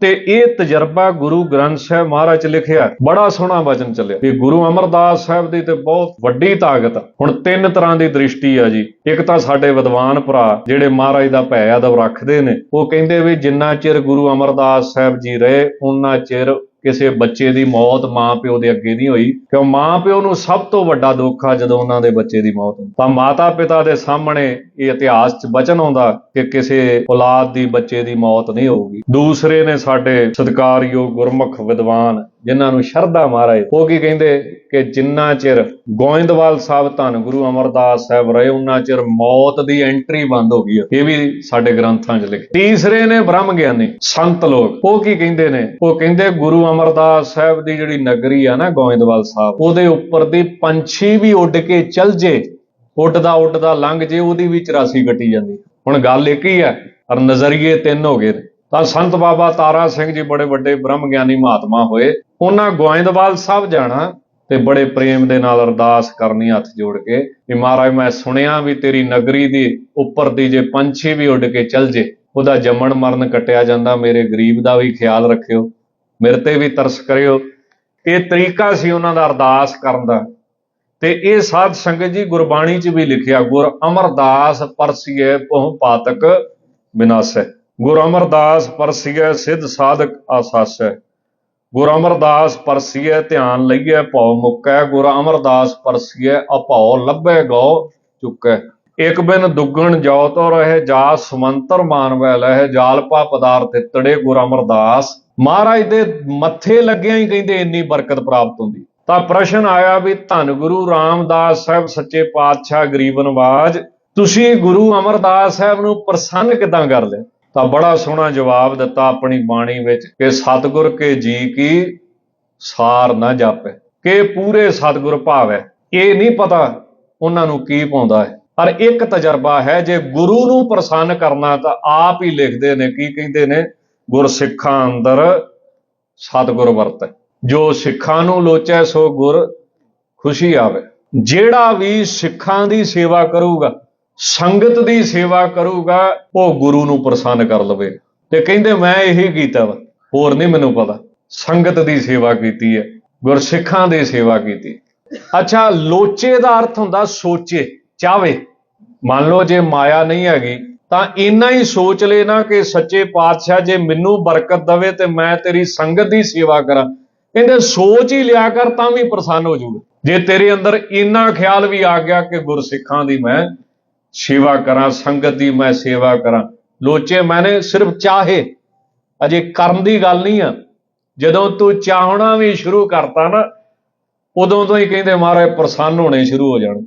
ਤੇ ਇਹ ਤਜਰਬਾ ਗੁਰੂ ਗ੍ਰੰਥ ਸਾਹਿਬ ਮਹਾਰਾਜ ਚ ਲਿਖਿਆ ਬੜਾ ਸੋਹਣਾ ਵਚਨ ਚੱਲਿਆ। ਵੀ ਗੁਰੂ ਅਮਰਦਾਸ ਸਾਹਿਬ ਦੀ ਤੇ ਬਹੁਤ ਵੱਡੀ ਤਾਕਤ ਆ। ਹੁਣ ਤਿੰਨ ਤਰ੍ਹਾਂ ਦੀ ਦ੍ਰਿਸ਼ਟੀ ਆ ਜੀ। ਇੱਕ ਤਾਂ ਸਾਡੇ ਵਿਦਵਾਨ ਭਰਾ ਜਿਹੜੇ ਮਹਾਰਾਜ ਦਾ ਭੈ ਅਦਬ ਰੱਖਦੇ ਨੇ, ਉਹ ਕਹਿੰਦੇ ਵੀ ਜਿੰਨਾ ਚਿਰ ਗੁਰੂ ਅਮਰਦਾਸ ਸਾਹਿਬ ਜੀ ਰਹੇ ਉਹਨਾਂ ਚਿਰ ਕਿਸੇ ਬੱਚੇ ਦੀ ਮੌਤ ਮਾਂ ਪਿਓ ਦੇ ਅੱਗੇ ਨਹੀਂ ਹੋਈ, ਕਿਉਂ ਮਾਂ ਪਿਓ ਨੂੰ ਸਭ ਤੋਂ ਵੱਡਾ ਦੁੱਖ ਆ ਜਦੋਂ ਉਹਨਾਂ ਦੇ ਬੱਚੇ ਦੀ ਮੌਤ ਹੁੰਦੀ। ਤਾਂ ਮਾਤਾ ਪਿਤਾ ਦੇ ਸਾਹਮਣੇ ਇਹ ਇਤਿਹਾਸ 'ਚ ਬਚਨ ਆਉਂਦਾ ਕਿ ਕਿਸੇ ਔਲਾਦ ਦੀ ਬੱਚੇ ਦੀ ਮੌਤ ਨਹੀਂ ਹੋਊਗੀ। ਦੂਸਰੇ ਨੇ ਸਾਡੇ ਸਤਿਕਾਰਯੋਗ ਗੁਰਮੁਖ ਵਿਦਵਾਨ ਜਿਨ੍ਹਾਂ ਨੂੰ ਸ਼ਰਧਾ ਮਹਾਰਾਜ, ਉਹ ਕੀ ਕਹਿੰਦੇ ਕਿ ਜਿੰਨਾ ਚਿਰ ਗੋਇੰਦਵਾਲ ਸਾਹਿਬ ਧੰਨ ਗੁਰੂ ਅਮਰਦਾਸ ਸਾਹਿਬ ਰਹੇ, ਉਹਨਾਂ ਚਿਰ ਮੌਤ ਦੀ ਐਂਟਰੀ ਬੰਦ ਹੋ ਗਈ ਆ। ਇਹ ਵੀ ਸਾਡੇ ਗ੍ਰੰਥਾਂ 'ਚ ਲਿਖਿਆ ਤੀਸਰੇ ਨੇ ਬ੍ਰਹਮ ਗਿਆਨੀ, ਸੰਤ ਲੋਕ ਉਹ ਕੀ ਕਹਿੰਦੇ ਨੇ ਉਹ ਕਹਿੰਦੇ ਗੁਰੂ ਅਮਰਦਾਸ ਸਾਹਿਬ ਦੀ ਜਿਹੜੀ ਨਗਰੀ ਆ ਨਾ ਗੋਇੰਦਵਾਲ ਸਾਹਿਬ, ਉਹਦੇ ਉੱਪਰ ਦੀ ਪੰਛੀ ਵੀ ਉੱਡ ਕੇ ਚੱਲ ਜੇ, ਉੱਡਦਾ ਉੱਡਦਾ ਲੰਘ ਜੇ, ਉਹਦੀ ਵੀ 84 ਕੱਟੀ ਜਾਂਦੀ ਹੁਣ ਗੱਲ ਇੱਕ ਹੀ ਹੈ ਪਰ ਨਜ਼ਰੀਏ ਤਿੰਨ ਹੋ ਗਏ ਨੇ। ਤਾਂ ਸੰਤ ਬਾਬਾ ਤਾਰਾ ਸਿੰਘ ਜੀ ਬੜੇ ਵੱਡੇ ਬ੍ਰਹਮ ਗਿਆਨੀ ਮਹਾਤਮਾ ਹੋਏ ਉਹਨਾਂ ਗੋਇੰਦਵਾਲ ਸਾਹਿਬ ਜਾਣਾ ਤੇ ਬੜੇ ਪ੍ਰੇਮ ਦੇ ਨਾਲ ਅਰਦਾਸ ਕਰਨੀ ਹੱਥ ਜੋੜ ਕੇ ਵੀ ਮਹਾਰਾਜ ਮੈਂ ਸੁਣਿਆ ਵੀ ਤੇਰੀ ਨਗਰੀ ਦੀ ਉੱਪਰ ਦੀ ਜੇ ਪੰਛੀ ਵੀ ਉੱਡ ਕੇ ਚੱਲ ਜੇ, ਉਹਦਾ ਜੰਮਣ ਮਰਨ ਕੱਟਿਆ ਜਾਂਦਾ, ਮੇਰੇ ਗਰੀਬ ਦਾ ਵੀ ਖਿਆਲ ਰੱਖਿਓ, ਮੇਰੇ ਤੇ ਵੀ ਤਰਸ ਕਰਿਓ। ਇਹ ਤਰੀਕਾ ਸੀ ਉਹਨਾਂ ਦਾ ਅਰਦਾਸ ਕਰਨ ਦਾ। ਤੇ ਇਹ ਸਾਧ ਸੰਗਤ ਜੀ ਗੁਰਬਾਣੀ 'ਚ ਵੀ ਲਿਖਿਆ, ਗੁਰ ਅਮਰਦਾਸ ਪਰਸੀਏ ਬਹੁ ਪਾਤਕ ਵਿਨਾਸ਼ੈ ਗੁਰ ਅਮਰਦਾਸ ਪਰਸੀਏ ਸਿੱਧ ਸਾਧਕ ਆਸਾਸੈ। ਗੁਰ ਅਮਰਦਾਸ ਪਰਸੀਏ ਧਿਆਨ ਲਈਏ ਭਉ ਮੁਕੈ। ਗੁਰ ਅਮਰਦਾਸ ਪਰਸੀਏ ਅਭਉ ਲੱਭੈ ਗੋ ਚੁੱਕੈ। ਇਕ ਬਿਨ ਦੁੱਗਣ ਜੋ ਤੋ ਰਹੇ ਜਾ ਸਮੰਤਰ ਮਾਨਵੈ ਲਹਿ। ਜਾਲਪਾ ਪਦਾਰਥ ਤੜੇ ਗੁਰ ਅਮਰਦਾਸ। ਮਹਾਰਾਜ ਦੇ ਮੱਥੇ ਲੱਗਿਆਂ ਹੀ ਕਹਿੰਦੇ, ਇੰਨੀ ਬਰਕਤ ਪ੍ਰਾਪਤ ਹੁੰਦੀ। ਤਾਂ ਪ੍ਰਸ਼ਨ ਆਇਆ ਵੀ, ਧੰਨ ਗੁਰੂ ਰਾਮਦਾਸ ਸਾਹਿਬ, ਸੱਚੇ ਪਾਤਸ਼ਾਹ, ਗਰੀਬ ਨਵਾਜ, ਤੁਸੀਂ ਗੁਰੂ ਅਮਰਦਾਸ ਸਾਹਿਬ ਨੂੰ ਪ੍ਰਸੰਨ ਕਿਦਾਂ ਕਰਦੇ ਤਾਂ ਬੜਾ ਸੋਹਣਾ ਜਵਾਬ ਦਿੱਤਾ ਆਪਣੀ ਬਾਣੀ ਵਿੱਚ ਕਿ ਸਤਿਗੁਰ ਕੇ ਜੀ ਕੀ ਸਾਰ ਨਾ ਜਾਪੇ। ਕਿ ਪੂਰੇ ਸਤਿਗੁਰ ਭਾਵੈ। ਇਹ ਨਹੀਂ ਪਤਾ ਉਹਨਾਂ ਨੂੰ ਕੀ ਪਾਉਂਦਾ ਹੈ। ਪਰ ਇੱਕ ਤਜਰਬਾ ਹੈ, ਜੇ ਗੁਰੂ ਨੂੰ ਪ੍ਰਸੰਨ ਕਰਨਾ ਤਾਂ ਆਪ ਹੀ ਲਿਖਦੇ ਨੇ, ਕੀ ਕਹਿੰਦੇ ਨੇ? ਗੁਰਸਿੱਖਾਂ ਅੰਦਰ ਸਤਿਗੁਰ ਵਰਤੈ। ਜੋ ਸਿੱਖਾਂ ਨੂੰ ਲੋਚੈ, ਸੋ ਗੁਰ ਖੁਸ਼ੀ ਆਵੇ। ਜਿਹੜਾ ਵੀ ਸਿੱਖਾਂ ਦੀ ਸੇਵਾ ਕਰੂਗਾ ਸੰਗਤ ਦੀ ਸੇਵਾ ਕਰੂਗਾ, ਉਹ ਗੁਰੂ ਨੂੰ ਪ੍ਰਸੰਨ ਕਰ ਲਵੇ। ਤੇ ਕਹਿੰਦੇ, ਮੈਂ ਇਹੀ ਕੀਤਾ ਵਾ, ਹੋਰ ਨਹੀਂ ਮੈਨੂੰ ਪਤਾ। ਸੰਗਤ ਦੀ ਸੇਵਾ ਕੀਤੀ ਹੈ, ਗੁਰਸਿੱਖਾਂ ਦੀ ਸੇਵਾ ਕੀਤੀ। ਅੱਛਾ, ਲੋਚੇ ਦਾ ਅਰਥ ਹੁੰਦਾ ਸੋਚੇ ਚਾਵੇ ਮੰਨ ਲਓ, ਜੇ ਮਾਇਆ ਨਹੀਂ ਹੈਗੀ, ਤਾਂ ਇੰਨਾ ਹੀ ਸੋਚ ਲੈਣਾ ਕਿ ਸੱਚੇ ਪਾਤਸ਼ਾਹ ਜੇ ਮੈਨੂੰ ਬਰਕਤ ਦਵੇ ਤੇ ਮੈਂ ਤੇਰੀ ਸੰਗਤ ਦੀ ਸੇਵਾ ਕਰਾਂ। ਕਹਿੰਦੇ ਸੋਚ ਹੀ ਲਿਆ ਕਰ ਤਾਂ ਵੀ ਪ੍ਰਸੰਨ ਹੋ ਜਾਊਗਾ ਜੇ ਤੇਰੇ ਅੰਦਰ ਇੰਨਾ ਖਿਆਲ ਵੀ ਆ ਗਿਆ ਕਿ ਗੁਰਸਿੱਖਾਂ ਦੀ ਮੈਂ ਸੇਵਾ ਕਰਾਂ, ਸੰਗਤ ਦੀ ਮੈਂ ਸੇਵਾ ਕਰਾਂ। ਲੋਚੇ ਮੈਨੇ ਸਿਰਫ ਚਾਹੇ। ਅਜੇ ਕਰਨ ਦੀ ਗੱਲ ਨਹੀਂ ਆ। ਜਦੋਂ ਤੂੰ ਚਾਹਣਾ ਵੀ ਸ਼ੁਰੂ ਕਰਤਾ ਨਾ, ਉਦੋਂ ਤੋਂ ਹੀ ਕਹਿੰਦੇ ਮਹਾਰਾਜ ਪ੍ਰਸੰਨ ਹੋਣੇ ਸ਼ੁਰੂ ਹੋ ਜਾਣ।